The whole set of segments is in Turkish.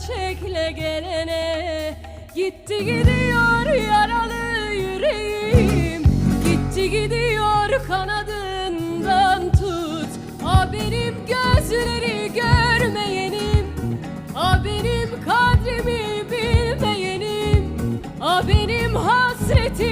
çiçekle gelene. Gitti gidiyor yaralı yüreğim. Gitti gidiyor kanadından tut. A benim gözleri görmeyenim. A benim kadrimi bilmeyenim. A benim hasreti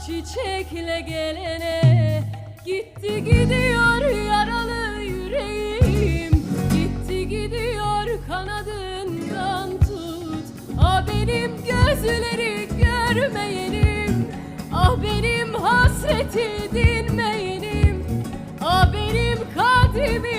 Çiçekle gelene. Gitti gidiyor yaralı yüreğim. Gitti gidiyor kanadından tut. Ah benim gözleri görmeyenim. Ah benim hasreti dinmeyenim. Ah benim kadrimi